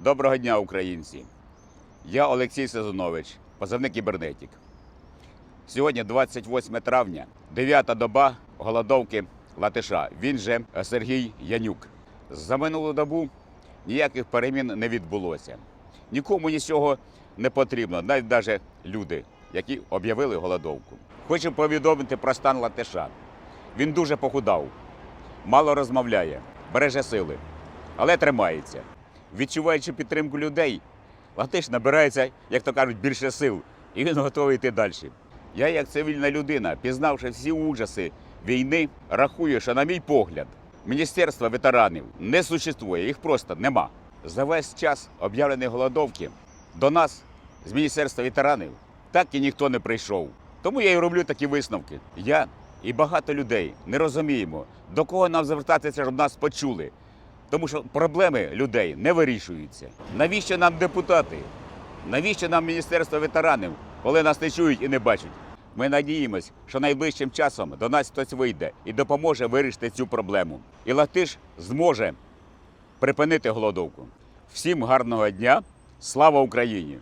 Доброго дня, українці! Я Олексій Сезонович, позивник Кібернетік. Сьогодні 28 травня, 9-та доба голодовки Латиша. Він же Сергій Янюк. За минулу добу ніяких перемін не відбулося. Нікому нічого не потрібно, навіть навіть люди, які об'явили голодовку. Хочу повідомити про стан Латиша. Він дуже похудав, мало розмовляє, береже сили, але тримається. Відчуваючи підтримку людей, Латиш набирається, як то кажуть, більше сил, і він готовий йти далі. Я, як цивільна людина, пізнавши всі ужаси війни, рахую, що, на мій погляд, Міністерство ветеранів не существує, їх просто нема. За весь час об'явленої голодовки до нас з Міністерства ветеранів так і ніхто не прийшов. Тому я і роблю такі висновки. Я і багато людей не розуміємо, до кого нам звертатися, щоб нас почули. Тому що проблеми людей не вирішуються. Навіщо нам депутати? Навіщо нам Міністерство ветеранів, коли нас не чують і не бачать? Ми надіємось, що найближчим часом до нас хтось вийде і допоможе вирішити цю проблему. І Латиш зможе припинити голодовку. Всім гарного дня! Слава Україні!